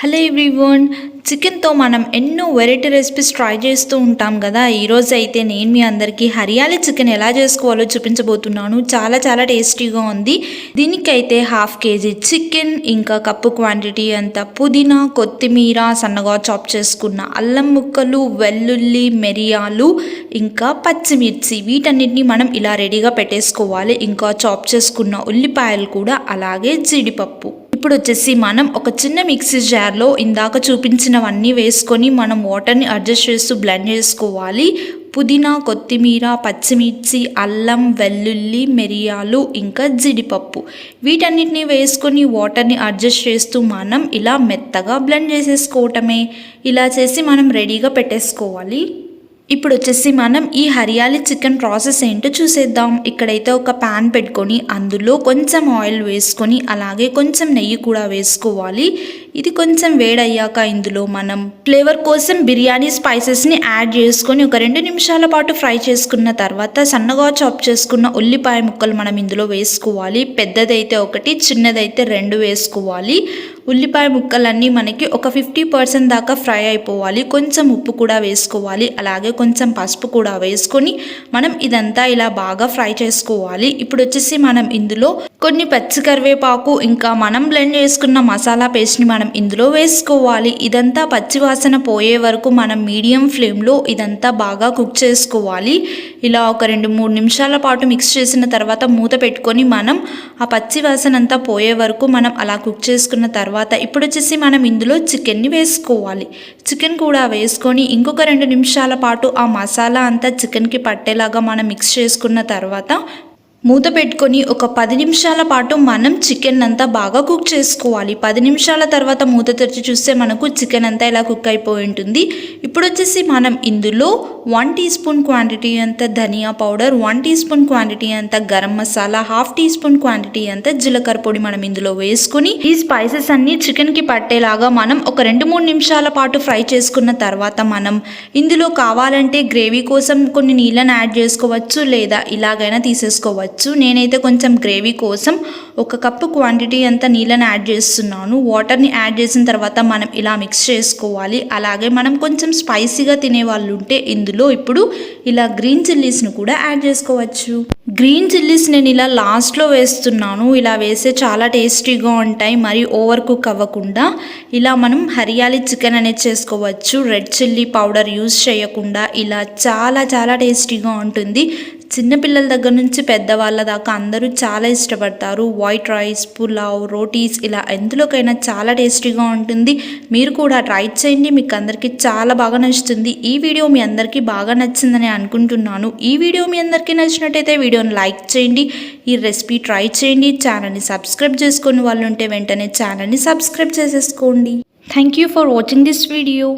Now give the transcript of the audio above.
Hello everyone చికెన్తో మనం ఎన్నో వెరైటీ రెసిపీస్ ట్రై చేస్తూ ఉంటాం కదా. ఈరోజు అయితే నేను మీ అందరికీ హరియాలి చికెన్ ఎలా చేసుకోవాలో చూపించబోతున్నాను. చాలా చాలా టేస్టీగా ఉంది. దీనికైతే హాఫ్ కేజీ చికెన్ ఇంకా కప్పు క్వాంటిటీ అంత పుదీనా కొత్తిమీర సన్నగా చాప్ చేసుకున్న అల్లం ముక్కలు వెల్లుల్లి మిరియాలు ఇంకా పచ్చిమిర్చి వీటన్నిటిని మనం ఇలా రెడీగా పెట్టేసుకోవాలి. ఇంకా చాప్ చేసుకున్న ఉల్లిపాయలు కూడా అలాగే జీడిపప్పు. ఇప్పుడు వచ్చేసి మనం ఒక చిన్న మిక్సీ జార్లో ఇందాక చూపించినవన్నీ వేసుకొని మనం వాటర్ని అడ్జస్ట్ చేస్తూ బ్లెండ్ చేసుకోవాలి. పుదీనా కొత్తిమీర పచ్చిమిర్చి అల్లం వెల్లుల్లి మిరియాలు ఇంకా జీడిపప్పు. వీటన్నిటిని వేసుకొని వాటర్ని అడ్జస్ట్ చేస్తూ మనం ఇలా మెత్తగా బ్లెండ్ చేసేసుకోవటమే. ఇలా చేసి మనం రెడీగా పెట్టేసుకోవాలి. ఇప్పుడు వచ్చేసి మనం ఈ హరియాలి చికెన్ ప్రాసెస్ ఏంటో చూసేద్దాం. ఇక్కడైతే ఒక ప్యాన్ పెట్టుకొని అందులో కొంచెం ఆయిల్ వేసుకొని అలాగే కొంచెం నెయ్యి కూడా వేసుకోవాలి. ఇది కొంచెం వేడయ్యాక ఇందులో మనం ఫ్లేవర్ కోసం బిర్యానీ స్పైసెస్ని యాడ్ చేసుకొని ఒక రెండు నిమిషాల పాటు ఫ్రై చేసుకున్న తర్వాత సన్నగా చాప్ చేసుకున్న ఉల్లిపాయ ముక్కలు మనం ఇందులో వేసుకోవాలి. పెద్దదైతే ఒకటి చిన్నదైతే రెండు వేసుకోవాలి. ఉల్లిపాయ ముక్కలన్నీ మనకి ఒక ఫిఫ్టీ పర్సెంట్ దాకా ఫ్రై అయిపోవాలి. కొంచెం ఉప్పు కూడా వేసుకోవాలి. అలాగే కొంచెం పసుపు కూడా వేసుకొని మనం ఇదంతా ఇలా బాగా ఫ్రై చేసుకోవాలి. ఇప్పుడు వచ్చేసి మనం ఇందులో కొన్ని పచ్చి కరివేపాకు ఇంకా మనం బ్లెండ్ చేసుకున్న మసాలా పేస్ట్ని మనం ఇందులో వేసుకోవాలి. ఇదంతా పచ్చి వాసన పోయే వరకు మనం మీడియం ఫ్లేమ్లో ఇదంతా బాగా కుక్ చేసుకోవాలి. ఇలా ఒక రెండు మూడు నిమిషాల పాటు మిక్స్ చేసిన తర్వాత మూత పెట్టుకొని మనం ఆ పచ్చి వాసన అంతా పోయే వరకు మనం అలా కుక్ చేసుకున్న తర్వాత ఇప్పుడు వచ్చేసి మనం ఇందులో చికెన్ని వేసుకోవాలి. చికెన్ కూడా వేసుకొని ఇంకొక రెండు నిమిషాల పాటు ఆ మసాలా అంతా చికెన్కి పట్టేలాగా మనం మిక్స్ చేసుకున్న తర్వాత మూత పెట్టుకొని ఒక పది నిమిషాల పాటు మనం చికెన్ అంతా బాగా కుక్ చేసుకోవాలి. పది నిమిషాల తర్వాత మూత తెరిచి చూస్తే మనకు చికెన్ అంతా ఇలా కుక్ అయిపోయి ఉంటుంది. ఇప్పుడు వచ్చేసి మనం ఇందులో వన్ టీ స్పూన్ క్వాంటిటీ అంత ధనియా powder one teaspoon quantity అంత garam masala half teaspoon quantity అంత జీలకర్ర పొడి మనం ఇందులో వేసుకుని ఈ స్పైసెస్ అన్ని చికెన్కి పట్టేలాగా మనం ఒక రెండు మూడు నిమిషాల పాటు ఫ్రై చేసుకున్న తర్వాత మనం ఇందులో కావాలంటే గ్రేవీ కోసం కొన్ని నీళ్ళని యాడ్ చేసుకోవచ్చు లేదా ఇలాగైనా తీసేసుకోవచ్చు. నేనైతే కొంచెం గ్రేవీ కోసం ఒక కప్పు క్వాంటిటీ అంత నీళ్ళని యాడ్ చేస్తున్నాను. వాటర్ని యాడ్ చేసిన తర్వాత మనం ఇలా మిక్స్ చేసుకోవాలి. అలాగే మనం కొంచెం స్పైసీగా తినే వాళ్ళు ఉంటే ఇందులో ఇప్పుడు ఇలా గ్రీన్ చిల్లీస్ను కూడా యాడ్ చేసుకోవచ్చు. గ్రీన్ చిల్లీస్ నేను ఇలా లాస్ట్లో వేస్తున్నాను. ఇలా వేస్తే చాలా టేస్టీగా ఉంటాయి. మరి ఓవర్ కుక్ అవ్వకుండా ఇలా మనం హరియాలి చికెన్ అనేది చేసుకోవచ్చు. రెడ్ చిల్లీ పౌడర్ యూజ్ చేయకుండా ఇలా చాలా చాలా టేస్టీగా ఉంటుంది. చిన్నపిల్లల దగ్గర నుంచి పెద్దవాళ్ళ దాకా అందరూ చాలా ఇష్టపడతారు. వైట్ రైస్ పులావ్ రోటీస్ ఇలా ఎందులోకైనా చాలా టేస్టీగా ఉంటుంది. మీరు కూడా ట్రై చేయండి. మీకు అందరికీ చాలా బాగా నచ్చుతుంది. ఈ వీడియో మీ అందరికీ బాగా నచ్చిందని అనుకుంటున్నాను. ఈ వీడియో మీ అందరికీ నచ్చినట్టయితే వీడియోని లైక్ చేయండి. ఈ రెసిపీ ట్రై చేయండి. ఛానల్ని సబ్స్క్రైబ్ చేసుకుని వాళ్ళు ఉంటే వెంటనే ఛానల్ని సబ్స్క్రైబ్ చేసేసుకోండి. Thank you for watching this video